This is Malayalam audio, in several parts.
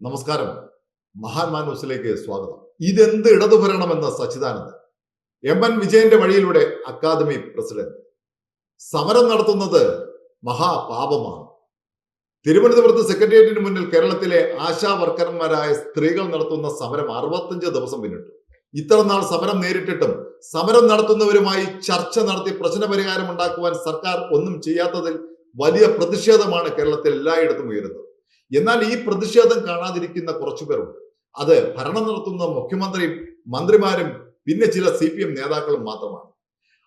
നമസ്കാരം. മഹാന്മാ ന്യൂസിലേക്ക് സ്വാഗതം. ഇതെന്ത് ഇടതുഭരണമെന്ന് സച്ചിദാനന്ദൻ? എം എൻ വിജയന്റെ വഴിയിലൂടെ അക്കാദമി പ്രസിഡന്റ്. സമരം നടത്തുന്നത് മഹാപാപമാണ്. തിരുവനന്തപുരത്ത് സെക്രട്ടേറിയറ്റിന് മുന്നിൽ കേരളത്തിലെ ആശാ വർക്കർമാരായ സ്ത്രീകൾ നടത്തുന്ന സമരം അറുപത്തഞ്ച് ദിവസം പിന്നിട്ടു. ഇത്ര നാൾ സമരം നേരിട്ടിട്ടും സമരം നടത്തുന്നവരുമായി ചർച്ച നടത്തി പ്രശ്നപരിഹാരം ഉണ്ടാക്കുവാൻ സർക്കാർ ഒന്നും ചെയ്യാത്തതിൽ വലിയ പ്രതിഷേധമാണ് കേരളത്തിൽ എല്ലായിടത്തും ഉയരുന്നത്. എന്നാൽ ഈ പ്രതിഷേധം കാണാതിരിക്കുന്ന കുറച്ചുപേരുണ്ട് അത് ഭരണം നടത്തുന്ന മുഖ്യമന്ത്രിയും മന്ത്രിമാരും പിന്നെ ചില സി പി എം നേതാക്കളും മാത്രമാണ്.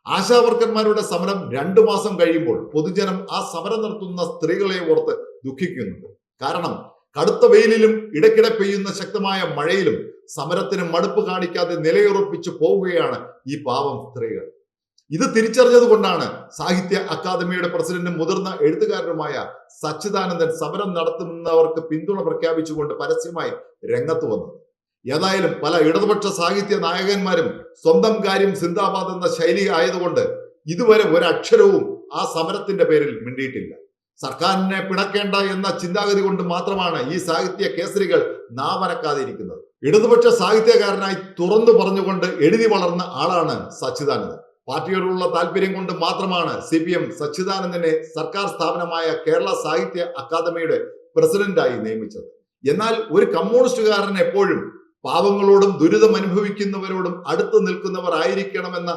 ആശാവർക്കന്മാരുടെ സമരം രണ്ടു മാസം കഴിയുമ്പോൾ പൊതുജനം ആ സമരം നടത്തുന്ന സ്ത്രീകളെ ഓർത്ത് ദുഃഖിക്കുന്നുണ്ട്. കാരണം കടുത്ത വെയിലിലും ഇടയ്ക്കിടെ പെയ്യുന്ന ശക്തമായ മഴയിലും സമരത്തിന് മടുപ്പ് കാണിക്കാതെ നിലയുറപ്പിച്ചു പോവുകയാണ് ഈ പാവം സ്ത്രീകൾ. ഇത് തിരിച്ചറിഞ്ഞത് കൊണ്ടാണ് സാഹിത്യ അക്കാദമിയുടെ പ്രസിഡന്റും മുതിർന്ന എഴുത്തുകാരനുമായ സച്ചിദാനന്ദൻ സമരം നടത്തുന്നവർക്ക് പിന്തുണ പ്രഖ്യാപിച്ചുകൊണ്ട് പരസ്യമായി രംഗത്ത് വന്നത്. ഏതായാലും പല ഇടതുപക്ഷ സാഹിത്യ നായകന്മാരും സ്വന്തം കാര്യം സിന്ദാബാദ് എന്ന ശൈലി ആയതുകൊണ്ട് ഇതുവരെ ഒരക്ഷരവും ആ സമരത്തിന്റെ പേരിൽ മിണ്ടിയിട്ടില്ല. സർക്കാരിനെ പിണക്കേണ്ട എന്ന ചിന്താഗതി കൊണ്ട് മാത്രമാണ് ഈ സാഹിത്യ കേസരികൾ നാവനക്കാതിരിക്കുന്നത്. ഇടതുപക്ഷ സാഹിത്യകാരനായി തുറന്നു പറഞ്ഞുകൊണ്ട് എഴുതി വളർന്ന ആളാണ് സച്ചിദാനന്ദൻ. പാർട്ടിയോടുള്ള താല്പര്യം കൊണ്ട് മാത്രമാണ് സി പി എം സച്ചിദാനന്ദനെ സർക്കാർ സ്ഥാപനമായ കേരള സാഹിത്യ അക്കാദമിയുടെ പ്രസിഡന്റായി നിയമിച്ചത്. എന്നാൽ ഒരു കമ്മ്യൂണിസ്റ്റുകാരൻ എപ്പോഴും പാവങ്ങളോടും ദുരിതം അനുഭവിക്കുന്നവരോടും അടുത്ത് നിൽക്കുന്നവർ ആയിരിക്കണമെന്ന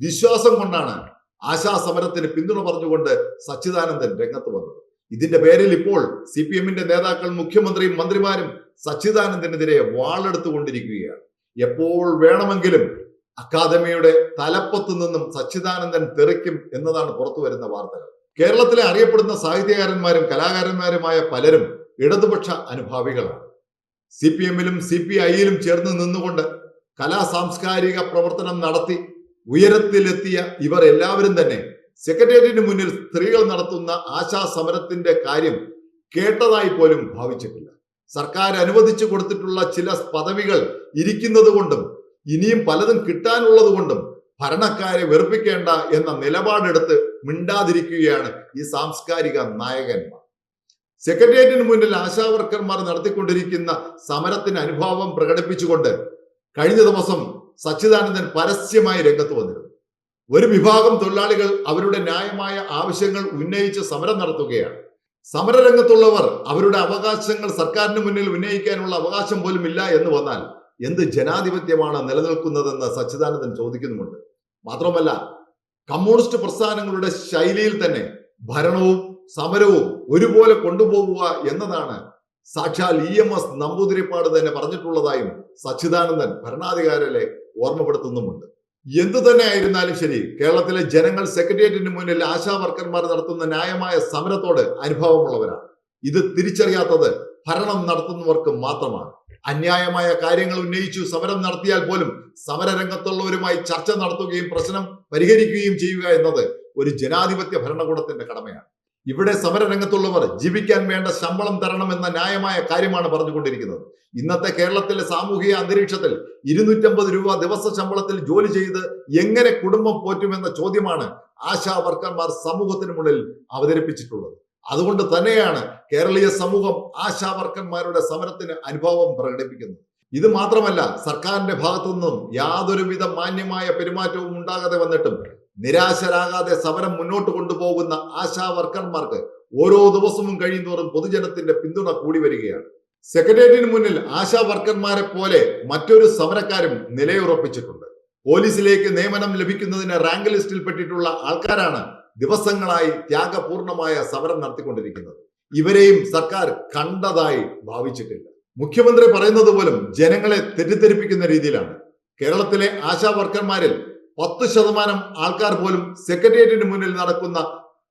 വിശ്വാസം കൊണ്ടാണ് ആശാ സമരത്തിന് പിന്തുണ പറഞ്ഞുകൊണ്ട് സച്ചിദാനന്ദൻ രംഗത്ത് വന്നത്. ഇതിന്റെ പേരിൽ ഇപ്പോൾ സി പി എമ്മിന്റെ നേതാക്കൾ മുഖ്യമന്ത്രിയും മന്ത്രിമാരും സച്ചിദാനന്ദനെതിരെ വാളെടുത്തുകൊണ്ടിരിക്കുകയാണ്. എപ്പോൾ വേണമെങ്കിലും അക്കാദമിയുടെ തലപ്പത്ത് നിന്നും സച്ചിദാനന്ദൻ തെറിക്കും എന്നതാണ് പുറത്തു വരുന്ന വാർത്തകൾ. കേരളത്തിലെ അറിയപ്പെടുന്ന സാഹിത്യകാരന്മാരും കലാകാരന്മാരുമായ പലരും ഇടതുപക്ഷ അനുഭാവികളാണ്. സി പി എമ്മിലും സി പി ഐയിലും ചേർന്ന് നിന്നുകൊണ്ട് കലാ സാംസ്കാരിക പ്രവർത്തനം നടത്തി ഉയരത്തിലെത്തിയ ഇവർ എല്ലാവരും തന്നെ സെക്രട്ടേറിയറ്റിന് മുന്നിൽ സ്ത്രീകൾ നടത്തുന്ന ആശാ സമരത്തിന്റെ കാര്യം കേട്ടതായി പോലും ഭാവിച്ചിട്ടില്ല. സർക്കാർ അനുവദിച്ചു കൊടുത്തിട്ടുള്ള ചില പദവികൾ ഇരിക്കുന്നത് കൊണ്ടും ഇനിയും പലതും കിട്ടാനുള്ളത് കൊണ്ടും ഭരണക്കാരെ വെറുപ്പിക്കേണ്ട എന്ന നിലപാടെടുത്ത് മിണ്ടാതിരിക്കുകയാണ് ഈ സാംസ്കാരിക നായകന്മാർ. സെക്രട്ടേറിയറ്റിന് മുന്നിൽ ആശാവർക്കർമാർ നടത്തിക്കൊണ്ടിരിക്കുന്ന സമരത്തിന് അനുഭാവം പ്രകടിപ്പിച്ചുകൊണ്ട് കഴിഞ്ഞ ദിവസം സച്ചിദാനന്ദൻ പരസ്യമായി രംഗത്ത് വന്നിരുന്നു. ഒരു വിഭാഗം തൊഴിലാളികൾ അവരുടെ ന്യായമായ ആവശ്യങ്ങൾ ഉന്നയിച്ച് സമരം നടത്തുകയാണ്. സമരരംഗത്തുള്ളവർ അവരുടെ അവകാശങ്ങൾ സർക്കാരിന് മുന്നിൽ ഉന്നയിക്കാനുള്ള അവകാശം പോലും ഇല്ല എന്ന് വന്നാൽ എന്ത് ജനാധിപത്യമാണ് നിലനിൽക്കുന്നതെന്ന് സച്ചിദാനന്ദൻ ചോദിക്കുന്നുമുണ്ട്. മാത്രമല്ല കമ്മ്യൂണിസ്റ്റ് പ്രസ്ഥാനങ്ങളുടെ ശൈലിയിൽ തന്നെ ഭരണവും സമരവും ഒരുപോലെ കൊണ്ടുപോകുക എന്നതാണ് സാക്ഷാൽ ഇ എം എസ് നമ്പൂതിരിപ്പാട് തന്നെ പറഞ്ഞിട്ടുള്ളതായും സച്ചിദാനന്ദൻ ഭരണാധികാരികളെ ഓർമ്മപ്പെടുത്തുന്നുമുണ്ട്. എന്തു തന്നെ ആയിരുന്നാലും ശരി കേരളത്തിലെ ജനങ്ങൾ സെക്രട്ടേറിയറ്റിന് മുന്നിൽ ആശാ വർക്കർമാർ നടത്തുന്ന ന്യായമായ സമരത്തോട് അനുഭവമുള്ളവരാണ്. ഇത് തിരിച്ചറിയാത്തത് ഭരണം നടത്തുന്നവർക്ക് മാത്രമാണ്. അന്യായമായ കാര്യങ്ങൾ ഉന്നയിച്ചു സമരം നടത്തിയാൽ പോലും സമരരംഗത്തുള്ളവരുമായി ചർച്ച നടത്തുകയും പ്രശ്നം പരിഹരിക്കുകയും ചെയ്യുക എന്നത് ഒരു ജനാധിപത്യ ഭരണകൂടത്തിന്റെ കടമയാണ്. ഇവിടെ സമരരംഗത്തുള്ളവർ ജീവിക്കാൻ വേണ്ട ശമ്പളം തരണം എന്ന ന്യായമായ കാര്യമാണ് പറഞ്ഞുകൊണ്ടിരിക്കുന്നത്. ഇന്നത്തെ കേരളത്തിലെ സാമൂഹിക അന്തരീക്ഷത്തിൽ ഇരുന്നൂറ്റമ്പത് രൂപ ദിവസ ശമ്പളത്തിൽ ജോലി ചെയ്ത് എങ്ങനെ കുടുംബം പോറ്റുമെന്ന ചോദ്യമാണ് ആശാ വർക്കർമാർ സമൂഹത്തിന് മുന്നിൽ അവതരിപ്പിച്ചിട്ടുള്ളത്. അതുകൊണ്ട് തന്നെയാണ് കേരളീയ സമൂഹം ആശാവർക്കന്മാരുടെ സമരത്തിന് അനുഭവം പ്രകടിപ്പിക്കുന്നു. ഇത് മാത്രമല്ല സർക്കാരിന്റെ ഭാഗത്തു നിന്നും യാതൊരുവിധ മാന്യമായ പെരുമാറ്റവും ഉണ്ടാകാതെ വന്നിട്ടും നിരാശരാകാതെ സമരം മുന്നോട്ട് കൊണ്ടുപോകുന്ന ആശാ വർക്കർമാർക്ക് ഓരോ ദിവസവും കഴിയുന്തോറും പൊതുജനത്തിന്റെ പിന്തുണ കൂടി വരികയാണ്. സെക്രട്ടേറിയറ്റിന് മുന്നിൽ ആശാ വർക്കർമാരെ പോലെ മറ്റൊരു സമരക്കാരും നിലയുറപ്പിച്ചിട്ടുണ്ട്. പോലീസിലേക്ക് നിയമനം ലഭിക്കുന്നതിന് റാങ്ക് ലിസ്റ്റിൽ പെട്ടിട്ടുള്ള ആൾക്കാരാണ് ദിവസങ്ങളായി ത്യാഗപൂർണമായ സമരം നടത്തിക്കൊണ്ടിരിക്കുന്നത്. ഇവരെയും സർക്കാർ കണ്ടതായി ഭാവിച്ചിട്ടില്ല. മുഖ്യമന്ത്രി പറയുന്നത് പോലും ജനങ്ങളെ തെറ്റിദ്ധരിപ്പിക്കുന്ന രീതിയിലാണ്. കേരളത്തിലെ ആശാ വർക്കർമാരിൽ പത്ത് ശതമാനം ആൾക്കാർ പോലും സെക്രട്ടേറിയറ്റിന് മുന്നിൽ നടക്കുന്ന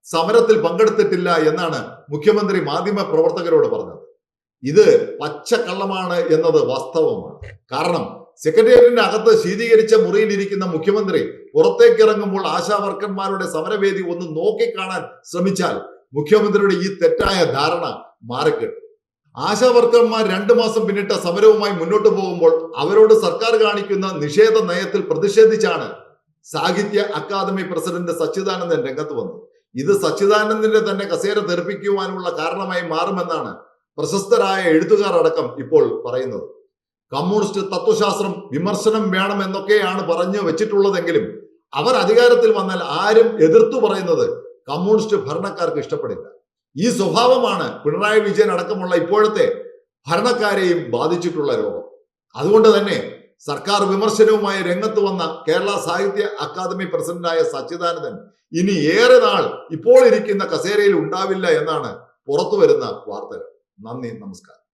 സമരത്തിൽ പങ്കെടുത്തിട്ടില്ല എന്നാണ് മുഖ്യമന്ത്രി മാധ്യമ പ്രവർത്തകരോട് പറഞ്ഞത്. ഇത് പച്ചക്കള്ളമാണ് എന്നത് വാസ്തവമാണ്. കാരണം സെക്രട്ടേറിയറ്റിന്റെ അകത്ത് ശീതീകരിച്ച മുറിയിലിരിക്കുന്ന മുഖ്യമന്ത്രി പുറത്തേക്കിറങ്ങുമ്പോൾ ആശാ വർക്കർമാരുടെ സമരവേദി ഒന്ന് നോക്കിക്കാണാൻ ശ്രമിച്ചാൽ മുഖ്യമന്ത്രിയുടെ ഈ തെറ്റായ ധാരണ മാറിക്കിട്ടും. ആശാ വർക്കർമാർ രണ്ടു മാസം പിന്നിട്ട സമരവുമായി മുന്നോട്ട് പോകുമ്പോൾ അവരോട് സർക്കാർ കാണിക്കുന്ന നിഷേധ നയത്തിൽ പ്രതിഷേധിച്ചാണ് സാഹിത്യ അക്കാദമി പ്രസിഡന്റ് സച്ചിദാനന്ദൻ രംഗത്ത് വന്നത്. ഇത് സച്ചിദാനന്ദന്റെ തന്നെ കസേര തെറിപ്പിക്കുവാനുള്ള കാരണമായി മാറുമെന്നാണ് പ്രശസ്തരായ എഴുത്തുകാർ അടക്കം ഇപ്പോൾ പറയുന്നത്. കമ്മ്യൂണിസ്റ്റ് തത്വശാസ്ത്രം വിമർശനം വേണം എന്നൊക്കെയാണ് പറഞ്ഞു വെച്ചിട്ടുള്ളതെങ്കിലും അവർ അധികാരത്തിൽ വന്നാൽ ആരും എതിർത്തു പറയുന്നത് കമ്മ്യൂണിസ്റ്റ് ഭരണക്കാർക്ക് ഇഷ്ടപ്പെടില്ല. ഈ സ്വഭാവമാണ് പിണറായി വിജയൻ അടക്കമുള്ള ഇപ്പോഴത്തെ ഭരണക്കാരെയും ബാധിച്ചിട്ടുള്ള രോഗം. അതുകൊണ്ട് തന്നെ സർക്കാർ വിമർശനവുമായി രംഗത്ത് വന്ന കേരള സാഹിത്യ അക്കാദമി പ്രസിഡന്റായ സച്ചിദാനന്ദൻ ഇനി ഏറെ നാൾ ഇപ്പോൾ ഇരിക്കുന്ന കസേരയിൽ ഉണ്ടാവില്ല എന്നാണ് പുറത്തു വരുന്ന വാർത്തകൾ. നന്ദി നമസ്കാരം.